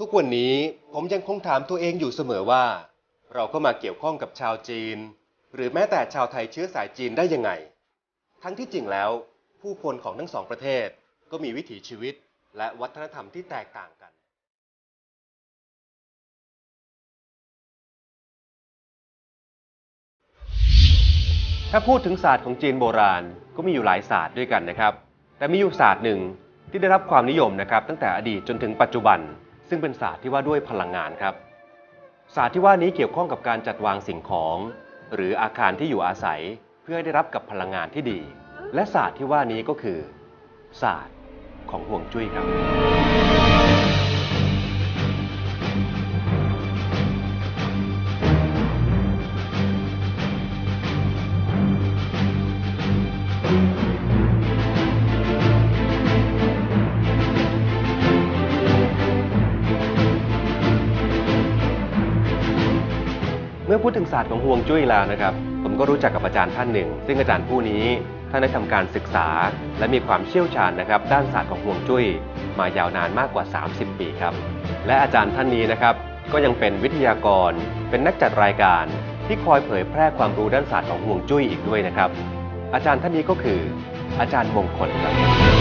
ทุกวันนี้ผมยังคงถามตัวเองอยู่เสมอว่า เราก็มาเกี่ยวข้องกับชาวจีน หรือแม้แต่ชาวไทยเชื้อสายจีนได้ยังไง ทั้งที่จริงแล้ว ผู้คนของทั้งสองประเทศก็มีวิถีชีวิตและวัฒนธรรมที่แตกต่างกัน ถ้าพูดถึงศาสตร์ของจีนโบราณก็มีอยู่หลายศาสตร์ด้วยกันนะครับ แต่มีอยู่ศาสตร์หนึ่งที่ได้รับความนิยมนะครับ ตั้งแต่อดีตจนถึงปัจจุบัน ซึ่งเป็นศาสตร์ที่ว่าด้วยพลังงานครับ ศาสตร์ที่ว่านี้เกี่ยวข้องกับการจัดวางสิ่งของ หรืออาคารที่อยู่อาศัยเพื่อให้ได้รับกับพลังงานที่ดี และศาสตร์ที่ว่านี้ก็คือ ศาสตร์ของห่วงจุ้ยครับ เมื่อพูดถึงศาสตร์ของห่วงจุ้ยแล้วนะครับ ผมก็รู้จักกับอาจารย์ท่านหนึ่ง ซึ่งอาจารย์ผู้นี้ท่านได้ทำการศึกษา และมีความเชี่ยวชาญนะครับ ด้านศาสตร์ของห่วงจุ้ย มายาวนานมากกว่า 30 ปีครับ และอาจารย์ท่านนี้นะครับ ก็ยังเป็นวิทยากร เป็นนักจัดรายการ ที่คอยเผยแพร่ความรู้ด้านศาสตร์ของห่วงจุ้ยอีกด้วยนะครับ อาจารย์ท่านนี้ก็คือ อาจารย์มงคลครับ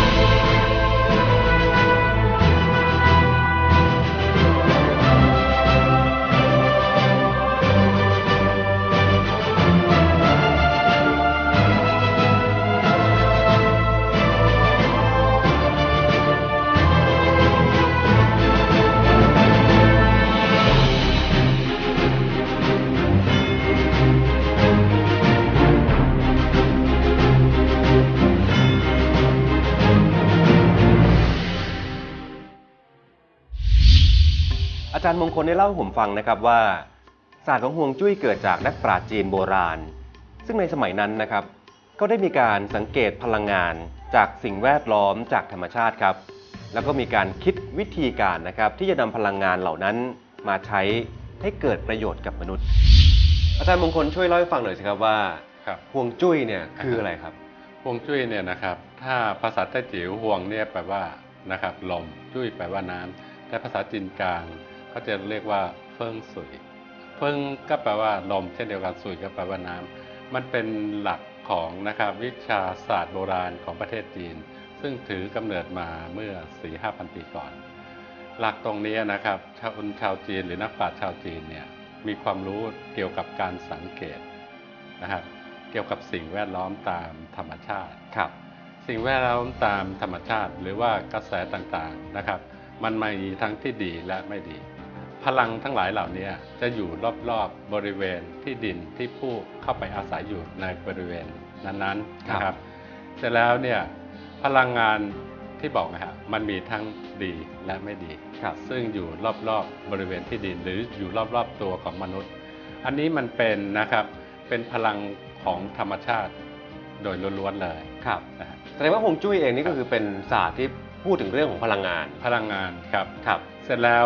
อาจารย์มงคลได้เล่าให้ผมฟังนะครับว่า ศาสตร์ของห่วงจุ้ยเกิดจากนักปราชญ์จีนโบราณ ซึ่งในสมัยนั้นนะครับ ก็ได้มีการสังเกตพลังงานจากสิ่งแวดล้อมจากธรรมชาติครับ แล้วก็มีการคิดวิธีการนะครับ ที่จะนำพลังงานเหล่านั้นมาใช้ให้เกิดประโยชน์กับมนุษย์ อาจารย์มงคลช่วยเล่าให้ฟังหน่อยสิครับว่าครับห่วงจุ้ยเนี่ยคืออะไรครับห่วงจุ้ยเนี่ยนะครับถ้าภาษาใต้จิ๋วห่วงเนี่ยแปลว่านะครับลมจุ้ยแปลว่าน้ำแต่ภาษาจีนกลาง เขาจะเรียกว่าเฟิงสุยเฟิงก็แปลว่าลมเช่นเดียวกันสุยก็แปลว่าน้ำมันเป็นหลักของนะครับวิชาศาสตร์โบราณของประเทศจีน ซึ่งถือกำเนิดมาเมื่อ4 5 0 0 0ปีก่อน หลักตรงนี้นะครับชาวชาวจีนหรือนักปราชญ์ชาวจีนเนี่ยมีความรู้เกี่ยวกับการสังเกตนะครับเกี่ยวกับสิ่งแวดล้อมตามธรรมชาติครับ สิ่งแวดล้อมตามธรรมชาติ หรือว่ากระแสต่างๆนะครับ มันมีทั้งที่ดีและไม่ดี พลังทั้งหลายเหล่านี้จะอยู่รอบๆบริเวณที่ดินที่ผู้เข้าไปอาศัยอยู่ในบริเวณนั้นๆนะคครัรับบเสร็จแล้วเนี่ยพลังงานที่บอกนะฮะมันมีทั้งดีและไม่ดีครับซึ่งอยู่รอบๆบบริเวณที่ดินหรืออยู่รอบๆตัวของมนุษย์ อันนี้มันเป็นนะครับเป็นพลังของธรรมชาติโดยล้วนๆเลยครับนะฮะแสดงว่าห่วงจุ้ยเองนี่ก็คือเป็นศาสตร์ที่พูดถึงเรื่องของพลังงานพลังงานครับครับ เสร็จแล้ว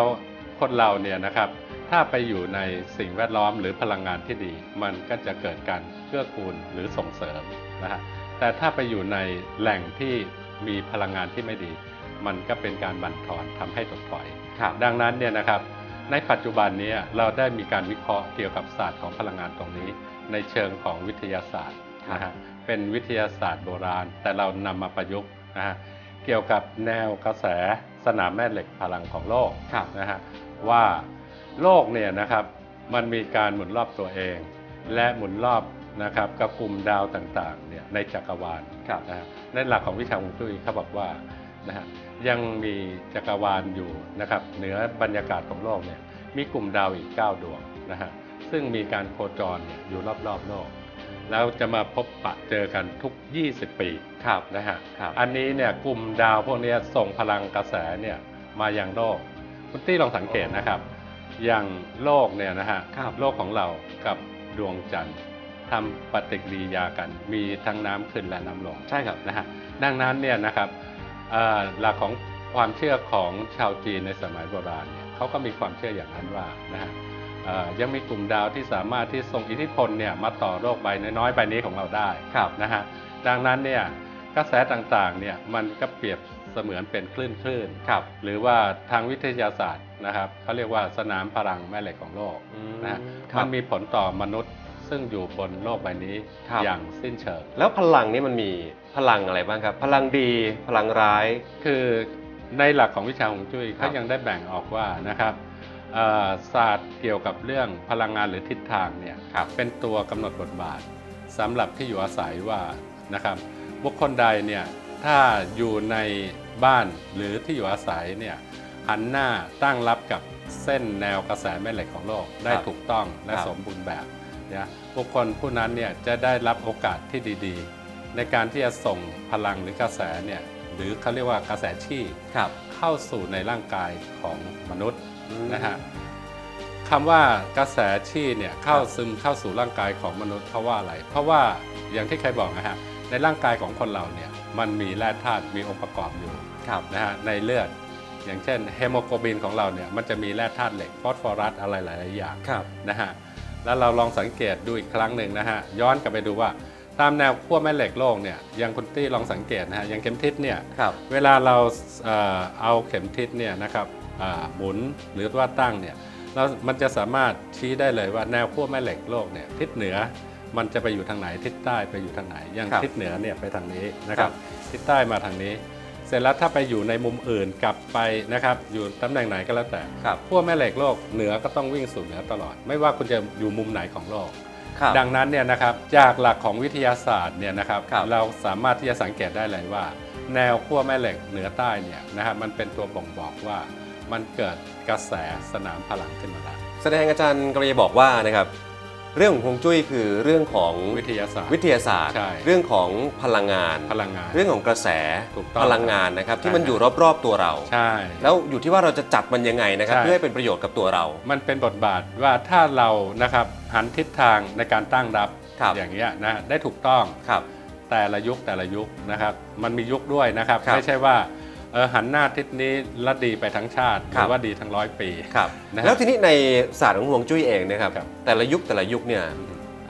คนเราเนี่ยนะครับ ถ้าไปอยู่ในสิ่งแวดล้อมหรือพลังงานที่ดี มันก็จะเกิดการเกื้อกูลหรือส่งเสริมนะฮะแต่ถ้าไปอยู่ในแหล่งที่มีพลังงานที่ไม่ดี มันก็เป็นการบั่นทอนทำให้ตกถอยครับดังนั้นเนี่ยนะครับ ในปัจจุบันนี้เราได้มีการวิเคราะห์เกี่ยวกับศาสตร์ของพลังงานตรงนี้ ในเชิงของวิทยาศาสตร์นะฮะเป็นวิทยาศาสตร์โบราณ แต่เรานำมาประยุกต์นะฮะเกี่ยวกับแนวกระแสสนามแม่เหล็กพลังของโลกครับนะฮะ ว่าโลกเนี่ยนะครับมันมีการหมุนรอบตัวเอง และหมุนรอบนะครับกับกลุ่มดาวต่างๆเนี่ยในจักรวาลครับนะฮะในหลักของวิชาฮวงจุ้ยเขาบอกว่านะฮะยังมีจักรวาลอยู่นะครับเหนือบรรยากาศของโลกเนี่ยมีกลุ่มดาวอีก 9 ดวงนะฮะซึ่งมีการโคจรเนี่ยอยู่รอบๆโลก แล้วจะมาพบปะเจอกันทุก 20 ปีครับนะฮะครับอันนี้เนี่ยกลุ่มดาวพวกเนี้ยส่งพลังกระแสเนี่ยมายังโลก คุณตี้ลองสังเกตนะครับ อย่างโลกเนี่ยนะฮะครับ โลกของเรากับดวงจันทร์ทำปฏิกิริยากัน มีทั้งน้ำขึ้นและน้ำลง ใช่ครับ นะฮะดังนั้นเนี่ยนะครับเอ่อหลักของความเชื่อของชาวจีนในสมัยโบราณเนี่ยเขาก็มีความเชื่ออย่างนั้นว่านะฮะเอ่อยังมีกลุ่มดาวที่สามารถที่ส่งอิทธิพลเนี่ยมาต่อโลกใบน้อยๆใบนี้ของเราได้ครับนะฮะดังนั้นเนี่ยกระแสต่างๆเนี่ยมันก็เปรียบ เสมือนเป็นคลื่นคลื่นๆครับหรือว่าทางวิทยาศาสตร์นะครับเขาเรียกว่าสนามพลังแม่เหล็กของโลกอืมนะฮะครับมันมีผลต่อมนุษย์ซึ่งอยู่บนโลกใบนี้ครับอย่างสิ้นเชิง แล้วพลังนี่มันมีพลังอะไรบ้างครับ พลังดีพลังร้าย คือในหลักของวิชาฮวงจุ้ยครัเขาบยังได้แบ่งออกว่านะครับเอ่อศาสตร์เกี่ยวกับเรื่องพลังงานหรือทิศทางเนี่ยครับเป็นตัวกำหนดบทบาทสำหรับที่อยู่อาศัยว่านะครับบุคคลใดเนี่ย ถ้าอยู่ในบ้านหรือที่อยู่อาศัยเนี่ยหันหน้าตั้งรับกับเส้นแนวกระแสแม่เหล็กของโลกได้ครับถูกต้องและครับสมบูรณ์แบบนะบุคคลผู้นั้นเนี่ยจะได้รับโอกาสที่ดีๆ ในการที่จะส่งพลังหรือกระแสเนี่ยหรือเขาเรียกว่ากระแสชีพครับเข้าสู่ในร่างกายของมนุษย์นะฮะคำว่ากระแสชีพเนี่ยเข้าซึมเข้าสู่ร่างกายของมนุษย์เพราะว่าอะไร เพราะว่าอย่างที่เคยบอกนะฮะในร่างกายของคนเราเนี่ย มันมีแร่ธาตุมีองค์ประกอบอยู่ครับนะฮะในเลือด อย่างเช่นเฮโมโกลบินของเราเนี่ยมันจะมีแร่ธาตุเหล็กฟอสฟอรัสอะไรหลายๆอย่างครับนะฮะแล้วเราลองสังเกตดูอีกครั้งหนึ่งนะฮะย้อนกลับไปดูว่าตามแนวขั้วแม่เหล็กโลกเนี่ยอย่างคุณตี้ลองสังเกตนะฮะอย่างเข็มทิศเนี่ยครับเวลาเราเอ่อเอาเข็มทิศเนี่ยนะครับอ่าหมุนหรือว่าตั้งเนี่ยเรามันจะสามารถชี้ได้เลยว่าแนวขั้วแม่เหล็กโลกเนี่ยทิศเหนือ มันจะไปอยู่ทางไหนทิศใต้ไปอยู่ทางไหนอย่างครับทิศเหนือเนี่ยไปทางนี้นะครับครัทิศใต้มาทางนี้ เสร็จแล้วถ้าไปอยู่ในมุมอื่นกลับไปนะครับอยู่ตำแหน่งไหนก็แล้วแต่ครับขั้วแม่เหล็กโลกเหนือก็ต้องวิ่งสู่เหนือตลอด ไม่ว่าคุณจะอยู่มุมไหนของโลกครับดังนั้นเนี่ยนะครับจากหลักของวิทยาศาสตร์เนี่ยนะครับครับเราสามารถที่จะสังเกตได้เลยว่า แนวขั้วแม่เหล็กเหนือใต้เนี่ยนะครับมันเป็นตัวบ่งบอกว่ามันเกิดกระแสสนามพลังขึ้นมาแล้วแสดงอาจารย์กำลังจะบอกว่านะครับ เรื่องของฮวงจุ้ยคือเรื่องของวิทยาศาสตร์วิทยาศาสตร์ ใช่เรื่องของพลังงาน พลังงานเรื่องของกระแสถูกต้องพลังงานนะครับ ที่ใช่มันอยู่รอบๆตัวเรา ใช่ แล้วอยู่ที่ว่าเราจะจัดมันยังไงนะครับ ใช่ เพื่อให้เป็นประโยชน์กับตัวเรา มันเป็นบทบาทว่าถ้าเรานะครับหันทิศทางในการตั้งรับครับ อย่างเงี้ยนะได้ถูกต้องครับ แต่ละยุคแต่ละยุคนะครับ มันมียุคด้วยนะครับ ครับ ไม่ใช่ว่าเออ หันหน้าทิศนี้แล้วดีไปทั้งชาติหครัรืบอว่าดีทั้งร้อยปีครับนะฮะแล้วทีนี้ในศาสตร์ของฮวงจุ้ยเองนะครับครับแต่ละยุคแต่ละยุคเนี่ย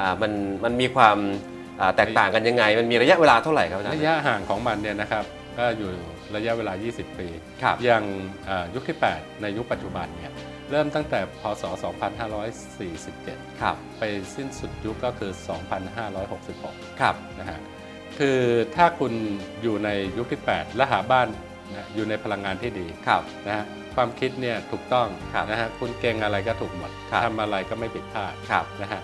อ่ามันมันมีความอ่าแตกต่างกันยังไง มันมีระยะเวลาเท่าไหร่ครับอาจารย์ระยะห่างของมันเนี่ยนะครับก็อยู่ระยะเวลา 20 ปีครับอย่างเอ่อยุคที่ 8 ในยุคปัจจุบันเนี่ยเริ่มตั้งแต่พศ 2547 ครับ ไปสิ้นสุดยุคก็คือ 2566 ครับนะฮะคือถ้าคุณอยู่ในยุคที่ 8 และหาบ้าน นะอยู่ในพลังงานที่ดีครับนะฮะความคิดเนี่ยถูกต้องครับนะฮะคุณเก่งอะไรก็ถูกหมดครับทำอะไรก็ไม่ผิดพลาดครับนะฮะ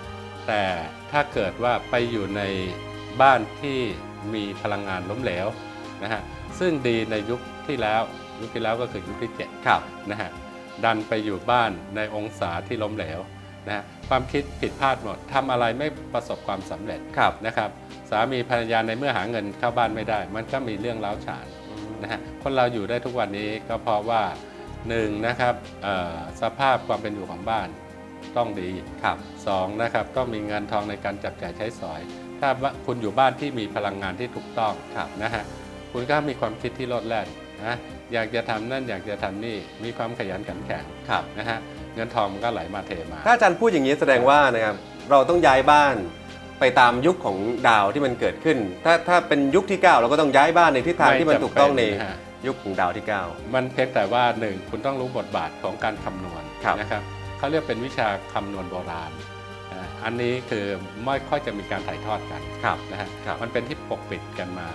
แต่ถ้าเกิดว่าไปอยู่ในบ้านที่มีพลังงานล้มเหลวนะฮะซึ่งดีในยุคที่แล้วยุคที่แล้วก็คือยุคที่7ครับนะฮะดันไปอยู่บ้านในองศาที่ล้มเหลวนะฮะความคิดผิดพลาดหมดทำอะไรไม่ประสบความสำเร็จครับนะครับ สามีภรรยาในเมื่อหาเงินเข้าบ้านไม่ได้ มันก็มีเรื่องเล้าวฉาน นะฮะคนเราอยู่ได้ทุกวันนี้ก็เพราะว่าหนึ่งนะครับเอ่อสภาพความเป็นอยู่ของบ้านต้องดีครับสองนะครับต้องมีเงินทองในการจับจ่ายใช้สอย ถ้าว่าคุณอยู่บ้านที่มีพลังงานที่ถูกต้องครับนะฮะคุณก็มีความคิดที่โลดแล่นนะอยากจะทำนั่นอยากจะทำนี่มีความขยันขันแข็งครับนะฮะเงินทองมันก็ไหลมาเทมา ถ้าอาจารย์พูดอย่างนี้แสดงว่านะครับเราต้องย้ายบ้าน ไปตามยุคของดาวที่มันเกิดขึ้น ถ้าถ้าเป็นยุคที่ 9 เราก็ต้องย้ายบ้านในทิศทางที่มันถูกต้องในไม่จำเป็นนะฮะยุคของดาวที่มันเพียงแต่ว่าหนึ่งคุณต้องรู้บทบาทของการคำนวณครับนะครับเขาเรียกเป็นวิชาคำนวณโบราณอ่าอันนี้คือไม่ค่อยจะมีการถ่ายทอดกัน9ครับ นะฮะครับ มันเป็นที่ปกปิดกันมา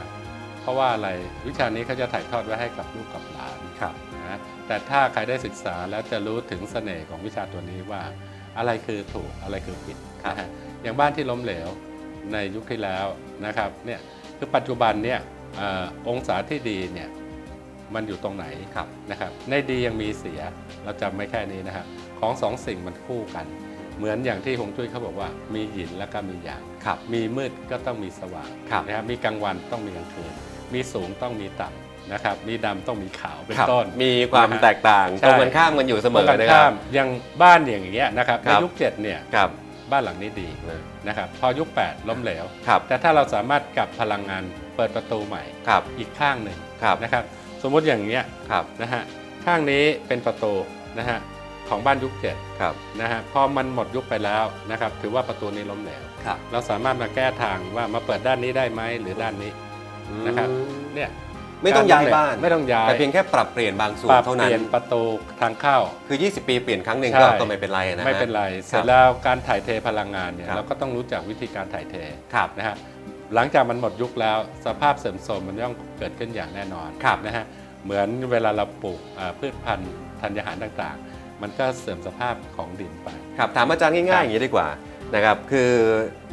เพราะว่าอะไรวิชานี้เขาจะถ่ายทอดไว้ให้กับลูกกับหลาน ครับ นะแต่ถ้าใครได้ศึกษาแล้วจะรู้ถึงเสน่ห์ของวิชาตัวนี้ว่า อะไรคือถูกอะไรคือผิดครับนะฮะอย่างบ้านที่ล้มเหลวในยุคที่แล้วนะครับเนี่ยคือปัจจุบันเนี่ยเออองศาที่ดีเนี่ยมันอยู่ตรงไหนครับนะครับในดียังมีเสียเราจำไม่แค่นี้นะครับของสองสิ่งมันคู่กัน เหมือนอย่างที่ฮวงจุ้ยเขาบอกว่า มีหยินและก็มีหยางครับมีมืดก็ต้องมีสว่างครับนะครับมีกลางวันต้องมีกลางคืน มีสูงต้องมีต่ำ นะครับมีดำต้องมีขาวเป็นครับต้นมีความนะฮะ แตกต่างใช่ ตรงกันข้ามกันอยู่เสมอตรงกันะนครัข้าบมอย่างบ้านอย่างเงี้ยนะครับครัในบยุคเจ็ดเนี่ยครับบ้านหลังนี้ดีนะครับพอยุค 8 ล้มเหลว ครับแต่ถ้าเราสามารถกลับพลังงานเปิดประตูใหม่ครับอีกข้างหนึ่งครับนะครับสมมติอย่างเงี้ยครับนะฮะข้างนี้เป็นประตูนะฮะของบ้านยุคเจ็ดครับนะฮะพอมันหมดยุคไปแล้วนะครับ ถือว่าประตูนี้ล้มเหลวครับเราสามารถมาแก้ทางว่ามาเปิดด้านนี้ได้ไหมหรือด้านนี้ นะครับอืมเนี่ย ไม่ต้องย้ายบ้านไม่ต้องย้ายแต่เพียงแค่ปรับเปลี่ยนบางส่วปนรับเท่าเปนั้น ลี่ยนประตูทางเข้า คือ 20 ปีเปลี่ยนครั้งหนึ่งใช่ก็ก็ไม่เป็นไรนะฮะ ไม่เป็นไร เสร็คจบแล้วการถ่ายเทพลังงานเนี่ยครับ เราก็ต้องรู้จักวิธีการถ่ายเทครับ นะฮะหลังจากมันหมดยุคแล้วสภาพเสื่อมโทรมมันย่อมเกิดขึ้นอย่างแน่นอนครับนะฮะเหมือนเวลาเราปลูกอ่าพืชพันธุ์ธัญญาหารต่างๆ มันก็เสื่อมสภาพของดินไป ครับถามอาจารย์ง่ายๆอย่างนี้ดีกว่านะครับคือ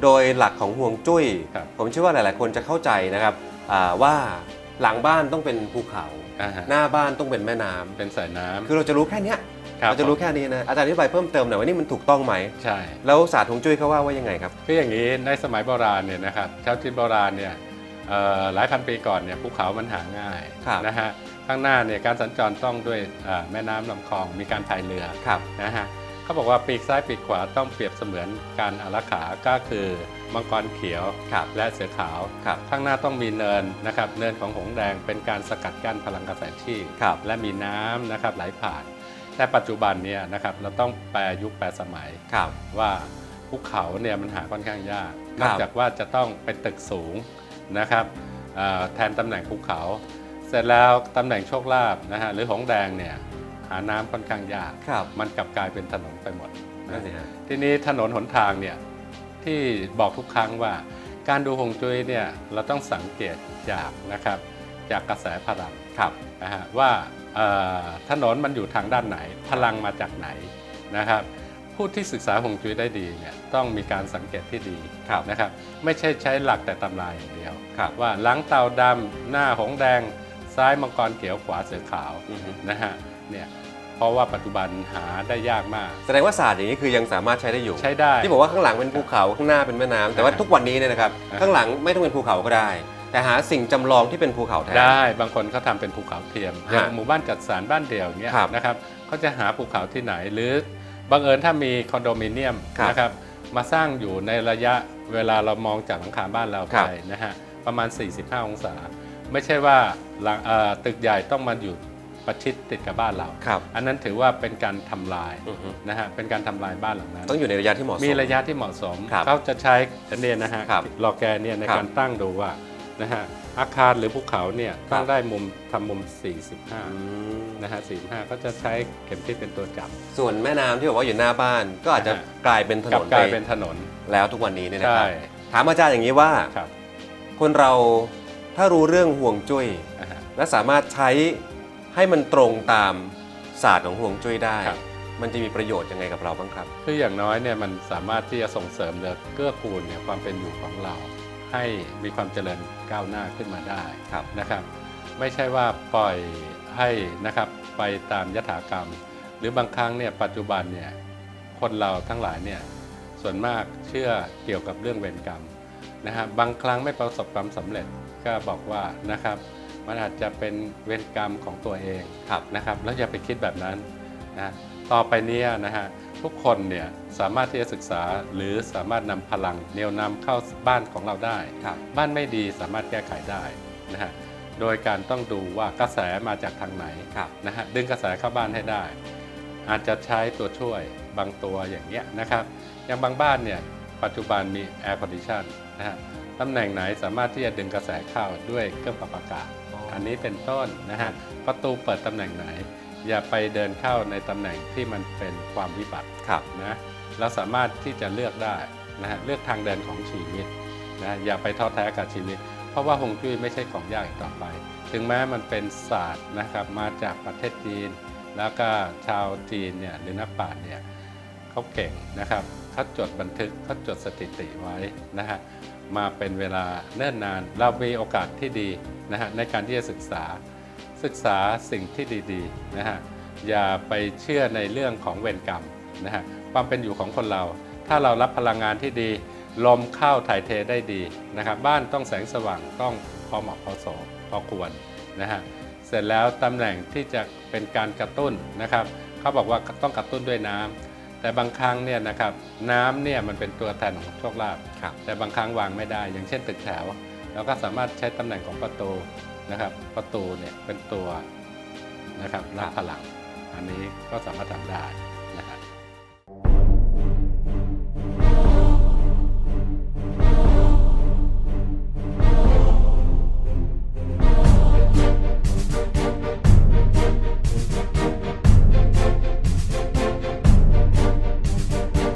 โดยหลักของห่วงจุ้ย ครับผมเชื่อว่าหลายๆ คนจะเข้าใจนะครับอ่าว่า หลังบ้านต้องเป็นภูเขา อ่าฮะ หน้าบ้านต้องเป็นแม่น้ำเป็นสายน้ำคือเราจะรู้แค่เนี้ยครับเราจะรู้แค่นี้นะอาจารย์อธิบายเพิ่มเติมหน่อยว่านี่มันถูกต้องไหม ใช่ แล้วศาสตร์ฮวงจุ้ยเขาว่าว่ายังไงครับ คืออย่างนี้ในสมัยโบราณเนี่ยนะครับชาวจีนโบราณเนี่ยเอ่อหลายพันปีก่อนเนี่ยภูเขามันหาง่ายครับ นะฮะข้างหน้าเนี่ยการสัญจรต้องด้วยอ่าแม่น้ำลำคลองมีการพายเรือครับ นะฮะเขาบอกว่าปีกซ้ายปีกขวาต้องเปรียบเสมือนการอารักขาก็คือ มังกรเขียวครับและเสือขาวครับข้างหน้าต้องมีเนินนะครับเนินของหงส์แดงเป็นการสกัดกั้นพลังกระแสชีพครับและมีน้ำนะครับไหลผ่านแต่ปัจจุบันเนี่ยนะครับเราต้องแปลยุคแปลสมัยครับว่าภูเขาเนี่ยมันหาค่อนข้างยากคนรัอบกจากว่าจะต้องเป็นตึกสูงนะครับเอ่อแทนตำแหน่งภูเขา เสร็จแล้วตำแหน่งโชคลาภนะฮะหรือหงส์แดงเนี่ยหาน้ำค่อนข้างยากครับมันกลับกลายเป็นถนนไปหมดนั่นนะสิฮะทีนี้ถนนหนทางเนี่ย ที่บอกทุกครั้งว่า การดูฮวงจุ้ยเนี่ยเราต้องสังเกตจากนะครับจากกระแสพลังครับนะฮะว่าเอ่อถนนมันอยู่ทางด้านไหน พลังมาจากไหนนะครับ ผู้ที่ศึกษาฮวงจุ้ยได้ดีเนี่ยต้องมีการสังเกตที่ดีครับนะครับ ไม่ใช่ใช้หลักแต่ตำราอย่างเดียวครับว่าหลังเต่าดำหน้าหงส์แดง ซ้ายมังกรเขียวขวาเสือขาวอือฮึนะฮะเนี่ย เพราะว่าปัจจุบันหาได้ยากมาก แสดงว่าศาสตร์อย่างนี้คือยังสามารถใช้ได้อยู่ ใช้ได้ ที่บอกว่าข้างหลังเป็นภูเขาข้างหน้าเป็นแม่น้ำแต่ว่าอ่าทุกวันนี้เนี่ยนะครับอ่าข้างหลังไม่ต้องเป็นภูเขาก็ได้ แต่หาสิ่งจำลองที่เป็นภูเขาแทน ได้บางคนเขาทำเป็นภูเขาเทียมอย่างฮะหมู่บ้านจัดสรรบ้านเดี่ยวเนี้ยครับนะครับเขาจะหาภูเขาที่ไหนหรือบังเอิญถ้ามีคอนโดมิเนียมครับนะครับมาสร้างอยู่ในระยะเวลาเรามองจากหลังคาบ้านเราครัไปบนะฮะประมาณ 45 องศา ไม่ใช่ว่าหลังเอ่อตึกใหญ่ต้องมาอยู่ ประชิดติดกับบ้านเรา ครับอันนั้นถือว่าเป็นการทำลายอือฮึนะฮะเป็นการทำลายบ้านหลังนั้น ต้องอยู่ในระยะที่เหมาะสม มีระยะที่เหมาะสม ครับเขาจะใช้อันเนี้ยนะฮะครับลอแกนเนี่ยในครับการตั้งดูว่านะฮะอาคารหรือภูเขาเนี่ยครับต้องได้มุมทำมุม อื45มนะฮะ45 ก็จะใช้เข็มทิศเป็นตัวจับ ส่วนแม่น้ำที่บอกว่าอยู่หน้าบ้าน ก็อาจจะอ่ากลายเป็นถกนลับนกลายไปเป็นถนน แล้วทุกวันนี้เนี่ยนะใช่ครับ ถามอาจารย์อย่างนี้ว่า ครับคนเราถ้ารู้เรื่องห่วงจุ้ย อ่าฮะและสามารถใช้ ให้มันตรงตามศาสตร์ของห่วงจุ้ยได้ ครับ มันจะมีประโยชน์ยังไงกับเราบ้างครับ คืออย่างน้อยเนี่ยมันสามารถที่จะส่งเสริมหรือเกื้อกูลเนี่ยความเป็นอยู่ของเรา ให้มีความเจริญก้าวหน้าขึ้นมาได้ครับ นะครับ ไม่ใช่ว่าปล่อยให้นะครับไปตามยถากรรม หรือบางครั้งเนี่ยปัจจุบันเนี่ยคนเราทั้งหลายเนี่ยส่วนมากเชื่อเกี่ยวกับเรื่องเวรกรรมนะฮะบางครั้งไม่ประสบความสำเร็จก็บอกว่านะครับ มันอาจจะเป็นเวรกรรมของตัวเองครับนะครับ แล้วอย่าไปคิดแบบนั้นนะต่อไปเนี้นะฮะทุกคนเนี่ยสามารถที่จะศึกษาหรือสามารถนำพลังเหนียวนำเข้าบ้านของเราได้ครับบ้านไม่ดีสามารถแก้ไขได้นะฮะโดยการต้องดูว่ากระแสมาจากทางไหนครับนะฮะดึงกระแสเข้าบ้านให้ได้ อาจจะใช้ตัวช่วยบางตัวอย่างเงี้ยนะครับ อย่างบางบ้านเนี่ยปัจจุบันมี Air Condition นะฮะตำแหน่งไหนสามารถที่จะดึงกระแสเข้าด้วยเครื่องปรับอากาศ อันนี้เป็นต้นนะฮะประตูเปิดตำแหน่งไหน อย่าไปเดินเข้าในตำแหน่งที่มันเป็นความวิบัติครับนะเราสามารถที่จะเลือกได้นะฮะเลือกทางเดินของชีวิตนะอย่าไปท้อแท้กับชีวิต เพราะว่าฮวงจุ้ยไม่ใช่ของยากอีกต่อไป ถึงแม้มันเป็นศาสตร์นะครับมาจากประเทศจีน แล้วก็ชาวจีนเนี่ยหรือนักปราชญ์เนี่ยเขาเก่งนะครับเขาจดบันทึกเขาจดสถิติไว้นะฮะมาเป็นเวลาเนิ่นนาน เรามีโอกาสที่ดี นะฮะในการที่จะศึกษาศึกษาสิ่งที่ดีๆนะฮะอย่าไปเชื่อในเรื่องของเวรกรรมนะฮะความเป็นอยู่ของคนเรา ถ้าเรารับพลังงานที่ดี ลมเข้าถ่ายเทได้ดีนะครับบ้านต้องแสงสว่างต้องพอเหมาะพอสมพอควรนะฮะเสร็จแล้วตำแหน่งที่จะเป็นการกระตุ้นนะครับเขาบอกว่าต้องกระตุ้นด้วยน้ำแต่บางครั้งเนี่ยนะครับน้ำเนี่ยมันเป็นตัวแทนของโชคลาภครับแต่บางครั้งวางไม่ได้ อย่างเช่นตึกแถว เราก็สามารถใช้ตำแหน่งของประตูนะครับ ประตูเนี่ยเป็นตัวนะครับรับพลัง อันนี้ก็สามารถทำได้